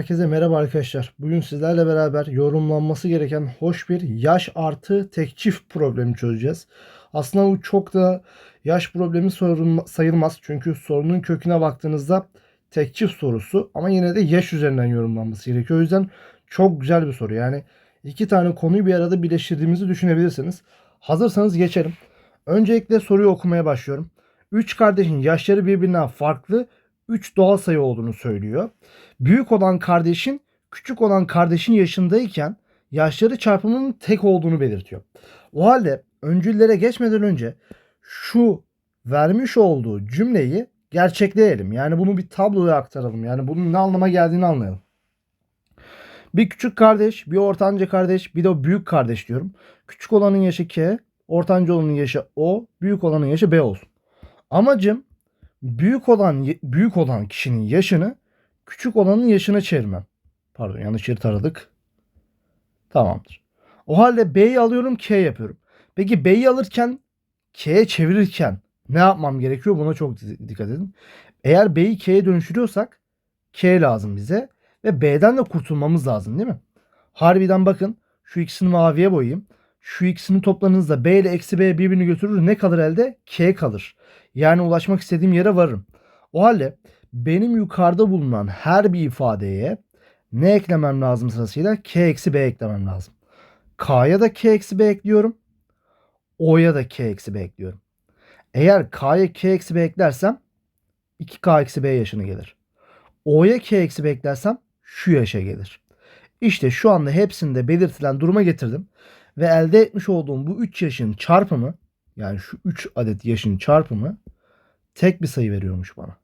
Herkese merhaba arkadaşlar. Bugün sizlerle beraber yorumlanması gereken hoş bir yaş artı tek çift problemi çözeceğiz. Aslında bu çok da yaş problemi sorun, sayılmaz. Çünkü sorunun köküne baktığınızda tek çift sorusu ama yine de yaş üzerinden yorumlanması gerekiyor. O yüzden çok güzel bir soru. Yani iki tane konuyu bir arada birleştirdiğimizi düşünebilirsiniz. Hazırsanız geçelim. Öncelikle soruyu okumaya başlıyorum. Üç kardeşin yaşları birbirinden farklı 3 doğal sayı olduğunu söylüyor. Büyük olan kardeşin küçük olan kardeşin yaşındayken yaşları çarpımının tek olduğunu belirtiyor. O halde öncüllere geçmeden önce şu vermiş olduğu cümleyi gerçekleyelim. Yani bunu bir tabloya aktaralım. Yani bunun ne anlama geldiğini anlayalım. Bir küçük kardeş, bir ortanca kardeş, bir de büyük kardeş diyorum. Küçük olanın yaşı K, ortanca olanın yaşı O, büyük olanın yaşı B olsun. Amacım büyük olan büyük olan kişinin yaşını küçük olanın yaşına çevirmem. Pardon yanlış yeri taradık. Tamamdır. O halde B'yi alıyorum K yapıyorum. Peki B'yi alırken K'ye çevirirken ne yapmam gerekiyor? Buna çok dikkat edin. Eğer B'yi K'ye dönüştürüyorsak K lazım bize ve B'den de kurtulmamız lazım değil mi? Harbiden bakın şu ikisini maviye boyayayım. Şu ikisini topladığınızda B ile eksi B birbirini götürür. Ne kalır elde? K kalır. Yani ulaşmak istediğim yere varırım. O halde benim yukarıda bulunan her bir ifadeye ne eklemem lazım sırasıyla? K eksi B eklemem lazım. K'ya da K eksi B ekliyorum. O'ya da K eksi B ekliyorum. Eğer K'ya K eksi B eklersem 2K eksi B yaşına gelir. O'ya K eksi B eklersem şu yaşa gelir. İşte şu anda hepsinde belirtilen duruma getirdim. Ve elde etmiş olduğum bu 3 yaşın çarpımı yani şu 3 adet yaşın çarpımı tek bir sayı veriyormuş bana.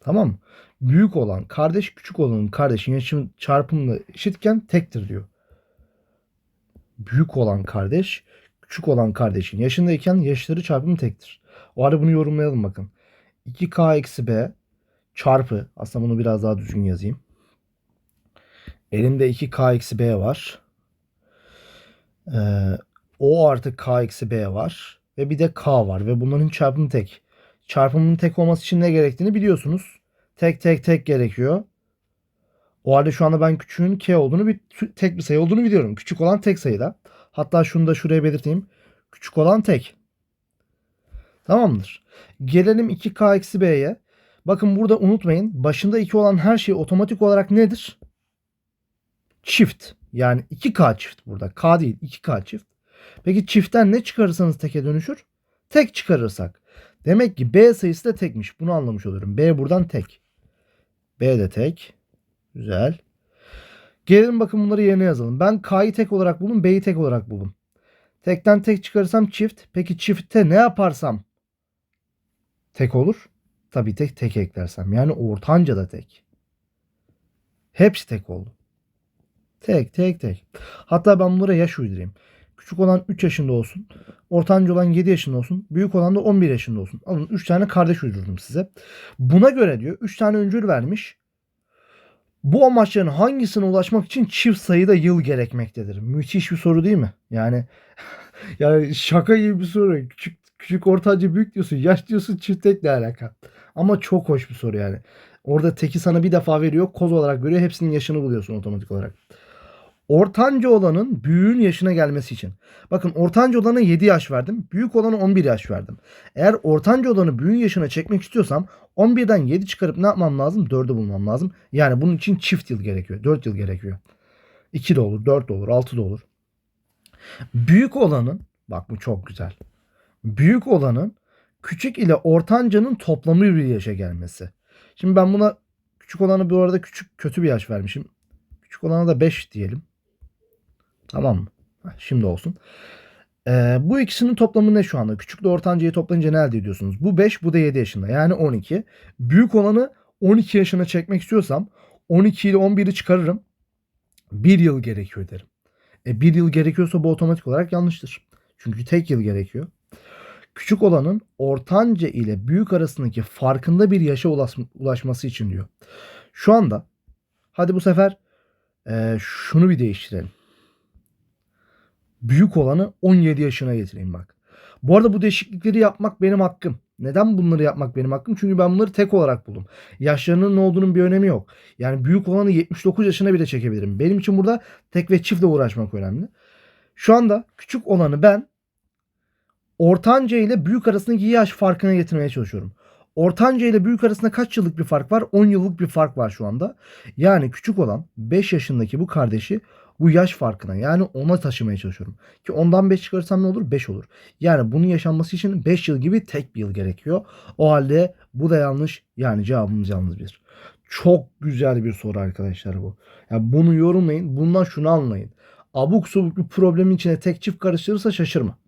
Tamam mı? Büyük olan kardeş küçük olanın kardeşin yaşın çarpımıyla eşitken tektir diyor. Büyük olan kardeş küçük olan kardeşin yaşındayken yaşları çarpımı tektir. O halde bunu yorumlayalım bakın. 2k eksi b çarpı aslında bunu biraz daha düzgün yazayım. Elimde 2k eksi b var. Ee, o artı k eksi b var. Ve bir de k var. Ve bunların çarpımı tek. Çarpımının tek olması için ne gerektiğini biliyorsunuz. Tek tek tek gerekiyor. O halde şu anda ben küçüğün k olduğunu bir tek bir sayı olduğunu biliyorum. Küçük olan tek sayıda. Hatta şunu da şuraya belirteyim. Küçük olan tek. Tamamdır. Gelelim 2k eksi b'ye. Bakın burada unutmayın. Başında 2 olan her şey otomatik olarak nedir? Çift. Yani 2K çift burada. K değil 2K çift. Peki çiftten ne çıkarırsanız teke dönüşür? Tek çıkarırsak. Demek ki B sayısı da tekmiş. Bunu anlamış oluyorum. B buradan tek. B de tek. Güzel. Gelelim bakın bunları yerine yazalım. Ben K'yı tek olarak buldum. B'yi tek olarak buldum. Tekten tek çıkarırsam çift. Peki çiftte ne yaparsam tek olur? Tabii tek tek eklersem. Yani ortanca da tek. Hepsi tek oldu. Tek tek tek. Hatta ben bunlara yaş uydurayım. Küçük olan 3 yaşında olsun. Ortanca olan 7 yaşında olsun. Büyük olan da 11 yaşında olsun. Alın 3 tane kardeş uydurdum size. Buna göre diyor 3 tane öncül vermiş. Bu amaçların hangisine ulaşmak için çift sayıda yıl gerekmektedir? Müthiş bir soru değil mi? Yani yani şaka gibi bir soru. Küçük küçük ortanca büyük diyorsun. Yaş diyorsun çift tek ne alaka? Ama çok hoş bir soru yani. Orada teki sana bir defa veriyor. Koz olarak veriyor. Hepsinin yaşını buluyorsun otomatik olarak. Ortanca olanın büyüğün yaşına gelmesi için. Bakın ortanca olana 7 yaş verdim. Büyük olana 11 yaş verdim. Eğer ortanca olanı büyüğün yaşına çekmek istiyorsam 11'den 7 çıkarıp ne yapmam lazım? 4'ü bulmam lazım. Yani bunun için çift yıl gerekiyor. 4 yıl gerekiyor. 2 de olur, 4 de olur, 6 da olur. Büyük olanın, bak bu çok güzel. Büyük olanın küçük ile ortancanın toplamı bir yaşa gelmesi. Şimdi ben buna küçük olanı bu arada küçük kötü bir yaş vermişim. Küçük olana da 5 diyelim. Tamam mı? Şimdi olsun. Ee, bu ikisinin toplamı ne şu anda? Küçükle ortancayı toplayınca ne elde ediyorsunuz? Bu 5, bu da 7 yaşında. Yani 12. Büyük olanı 12 yaşına çekmek istiyorsam 12 ile 11'i çıkarırım. 1 yıl gerekiyor derim. E 1 yıl gerekiyorsa bu otomatik olarak yanlıştır. Çünkü tek yıl gerekiyor. Küçük olanın ortanca ile büyük arasındaki farkında bir yaşa ulaşması için diyor. Şu anda hadi bu sefer e, şunu bir değiştirelim büyük olanı 17 yaşına getireyim bak. Bu arada bu değişiklikleri yapmak benim hakkım. Neden bunları yapmak benim hakkım? Çünkü ben bunları tek olarak buldum. Yaşlarının ne olduğunun bir önemi yok. Yani büyük olanı 79 yaşına bile çekebilirim. Benim için burada tek ve çiftle uğraşmak önemli. Şu anda küçük olanı ben ortanca ile büyük arasındaki yaş farkına getirmeye çalışıyorum. Ortanca ile büyük arasında kaç yıllık bir fark var? 10 yıllık bir fark var şu anda. Yani küçük olan 5 yaşındaki bu kardeşi bu yaş farkına yani ona taşımaya çalışıyorum. Ki ondan 5 çıkarırsam ne olur? 5 olur. Yani bunun yaşanması için 5 yıl gibi tek bir yıl gerekiyor. O halde bu da yanlış. Yani cevabımız yalnız bir. Çok güzel bir soru arkadaşlar bu. Yani bunu yorumlayın. Bundan şunu anlayın. Abuk subuk bir problemin içine tek çift karıştırırsa şaşırma.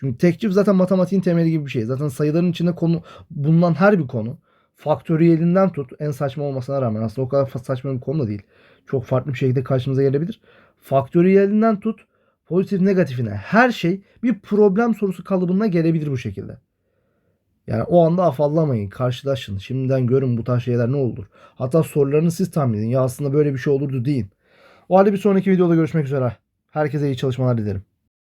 Çünkü tek çift zaten matematiğin temeli gibi bir şey. Zaten sayıların içinde konu bulunan her bir konu faktöriyelinden tut en saçma olmasına rağmen aslında o kadar saçma bir konu da değil. Çok farklı bir şekilde karşımıza gelebilir. Faktöriyelinden tut pozitif negatifine her şey bir problem sorusu kalıbına gelebilir bu şekilde. Yani o anda afallamayın, karşılaşın. Şimdiden görün bu tarz şeyler ne olur. Hatta sorularını siz tahmin edin. Ya aslında böyle bir şey olurdu deyin. O halde bir sonraki videoda görüşmek üzere. Herkese iyi çalışmalar dilerim.